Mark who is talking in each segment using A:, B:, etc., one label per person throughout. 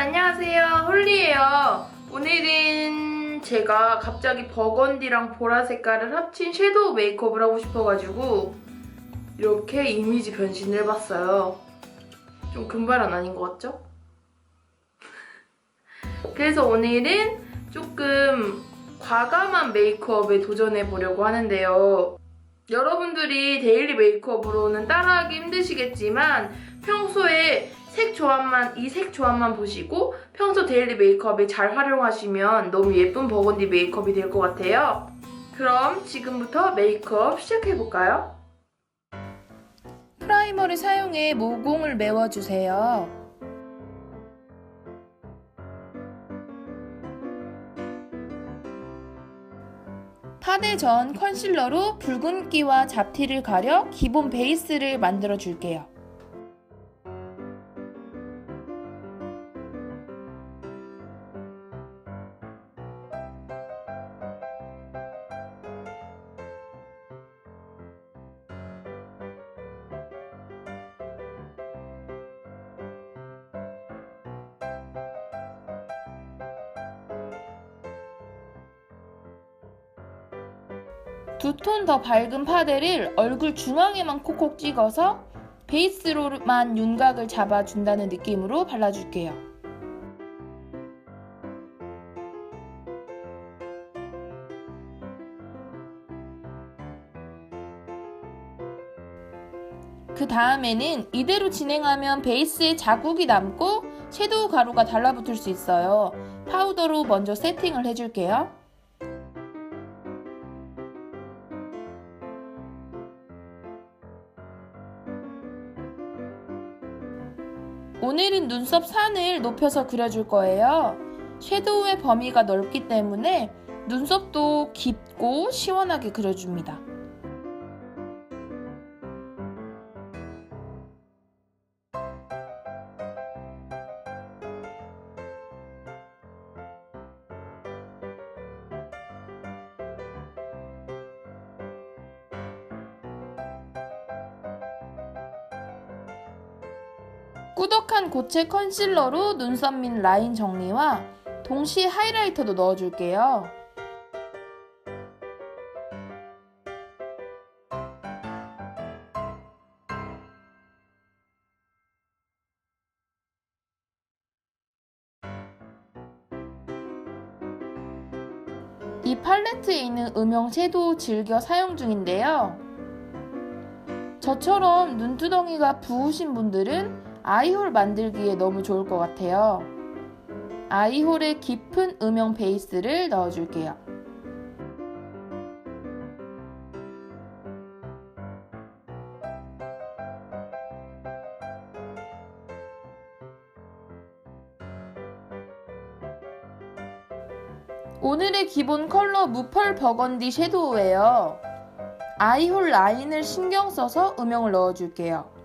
A: 안녕하세요. 홀리예요. 오늘은 제가 갑자기 버건디랑 보라 색깔을 합친 섀도우 메이크업을 하고 싶어가지고 이렇게 이미지 변신을 해봤어요. 좀 금발은 아닌 것 같죠? 그래서 오늘은 조금 과감한 메이크업에 도전해보려고 하는데요. 여러분들이 데일리 메이크업으로는 따라하기 힘드시겠지만 평소에 색 조합만 이 색 조합만 보시고 평소 데일리 메이크업에 잘 활용하시면 너무 예쁜 버건디 메이크업이 될 것 같아요. 그럼 지금부터 메이크업 시작해 볼까요?
B: 프라이머를 사용해 모공을 메워주세요. 파데 전 컨실러로 붉은기와 잡티를 가려 기본 베이스를 만들어 줄게요. 두 톤 더 밝은 파데를 얼굴 중앙에만 콕콕 찍어서 베이스로만 윤곽을 잡아준다는 느낌으로 발라줄게요. 그 다음에는 이대로 진행하면 베이스에 자국이 남고 섀도우 가루가 달라붙을 수 있어요. 파우더로 먼저 세팅을 해줄게요. 오늘은 눈썹 산을 높여서 그려줄 거예요. 섀도우의 범위가 넓기 때문에 눈썹도 깊고 시원하게 그려줍니다. 꾸덕한 고체 컨실러로 눈썹 밑 라인 정리와 동시에 하이라이터도 넣어줄게요. 이 팔레트에 있는 음영 섀도우 즐겨 사용 중인데요. 저처럼 눈두덩이가 부으신 분들은 아이홀 만들기에 너무 좋을 것 같아요. 아이홀에 깊은 음영 베이스를 넣어줄게요. 오늘의 기본 컬러 무펄 버건디 섀도우예요. 아이홀 라인을 신경 써서 음영을 넣어줄게요.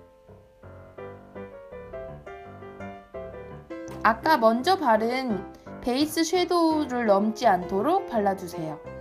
B: 아까 먼저 바른 베이스 섀도우를 넘지 않도록 발라주세요.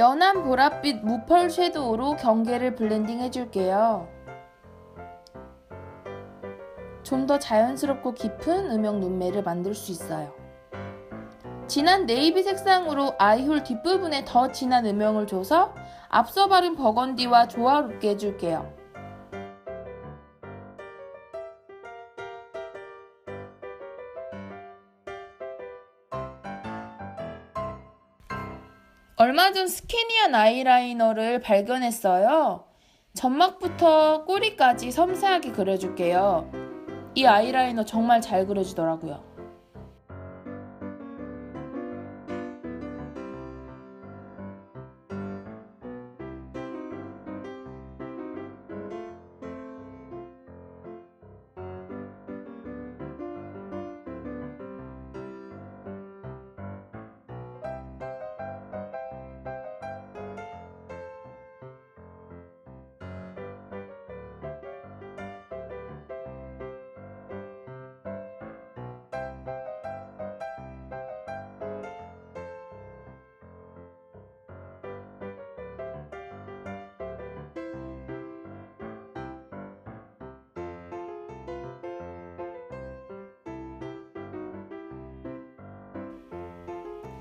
B: 연한 보랏빛 무펄 섀도우로 경계를 블렌딩 해줄게요. 좀 더 자연스럽고 깊은 음영 눈매를 만들 수 있어요. 진한 네이비 색상으로 아이홀 뒷부분에 더 진한 음영을 줘서 앞서 바른 버건디와 조화롭게 해줄게요. 얼마 전 스키니한 아이라이너를 발견했어요. 점막부터 꼬리까지 섬세하게 그려줄게요. 이 아이라이너 정말 잘 그려지더라고요.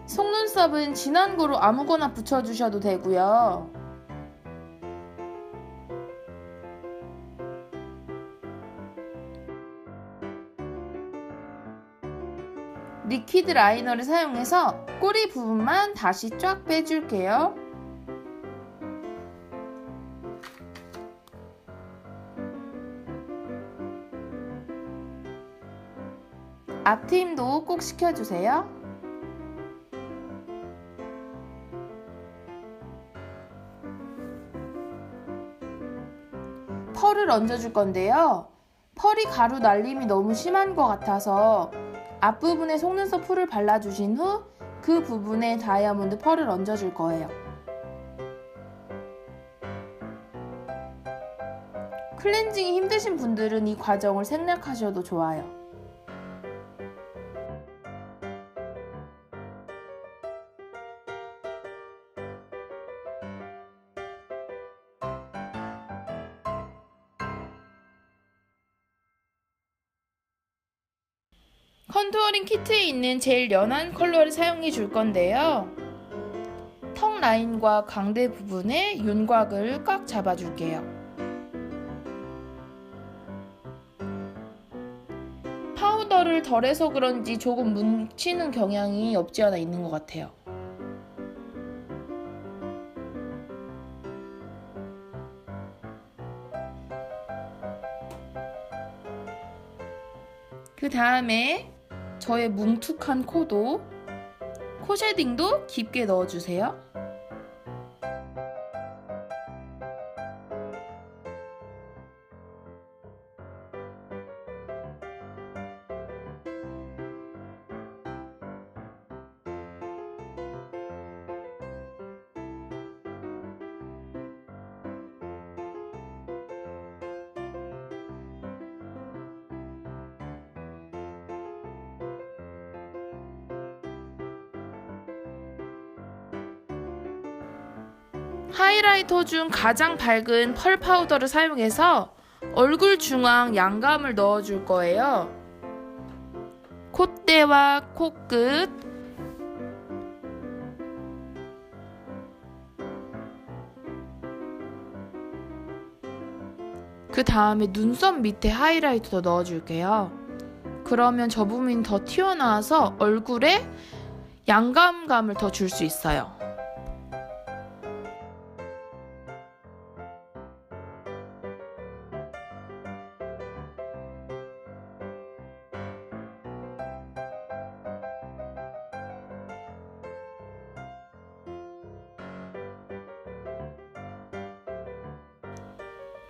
B: 속눈썹은 진한 거로 아무거나 붙여주셔도 되고요. 리퀴드 라이너를 사용해서 꼬리 부분만 다시 쫙 빼줄게요. 앞트임도 꼭 시켜주세요. 펄을 얹어줄 건데요. 펄이 가루 날림이 너무 심한 것 같아서 앞부분에 속눈썹 풀을 발라주신 후 그 부분에 다이아몬드 펄을 얹어줄 거예요. 클렌징이 힘드신 분들은 이 과정을 생략하셔도 좋아요. 컨투어링 키트에 있는 제일 연한 컬러를 사용해 줄 건데요. 턱 라인과 광대 부분에 윤곽을 꽉 잡아줄게요. 파우더를 덜해서 그런지 조금 뭉치는 경향이 없지 않아 있는 것 같아요. 그 다음에 저의 뭉툭한 코도 코 쉐딩도 깊게 넣어주세요. 하이라이터 중 가장 밝은 펄 파우더를 사용해서 얼굴 중앙 양감을 넣어줄 거예요. 콧대와 코끝, 그 다음에 눈썹 밑에 하이라이터 넣어줄게요. 그러면 저 부분이 더 튀어나와서 얼굴에 양감감을 더 줄 수 있어요.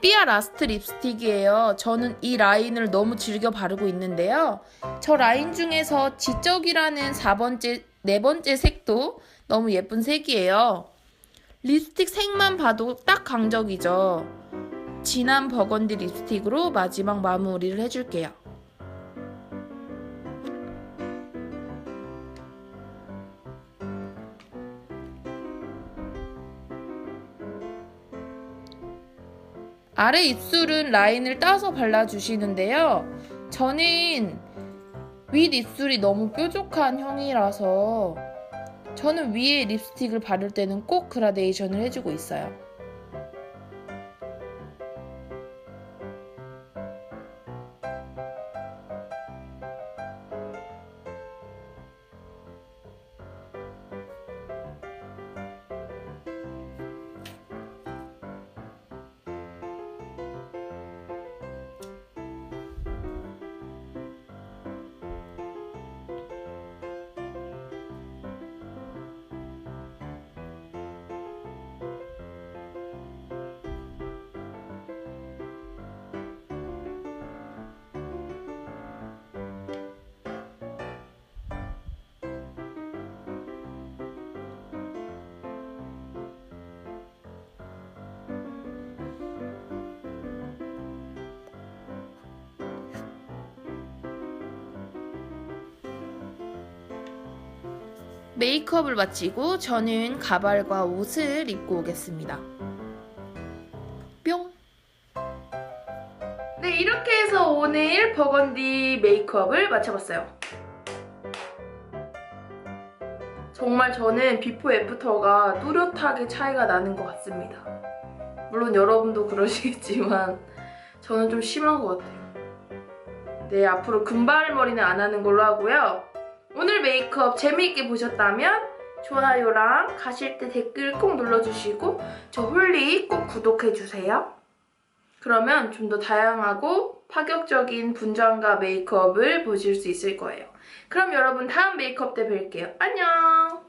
B: 삐아 라스트 립스틱이에요. 저는 이 라인을 너무 즐겨 바르고 있는데요. 저 라인 중에서 지적이라는 4번째, 네 번째 색도 너무 예쁜 색이에요. 립스틱 색만 봐도 딱 강적이죠. 진한 버건디 립스틱으로 마지막 마무리를 해줄게요. 아래 입술은 라인을 따서 발라주시는데요. 저는 윗 입술이 너무 뾰족한 형이라서 저는 위에 립스틱을 바를 때는 꼭 그라데이션을 해주고 있어요. 메이크업을 마치고 저는 가발과 옷을 입고 오겠습니다. 뿅!
A: 네, 이렇게 해서 오늘 버건디 메이크업을 마쳐봤어요. 저 정말 저는 비포 애프터가 뚜렷하게 차이가 나는 것 같습니다. 물론 여러분도 그러시겠지만 저는 좀 심한 것 같아요. 네, 앞으로 금발머리는 안 하는 걸로 하고요. 오늘 메이크업 재미있게 보셨다면 좋아요랑 가실 때 댓글 꼭 눌러주시고 저 홀리 꼭 구독해주세요. 그러면 좀 더 다양하고 파격적인 분장과 메이크업을 보실 수 있을 거예요. 그럼 여러분 다음 메이크업 때 뵐게요. 안녕!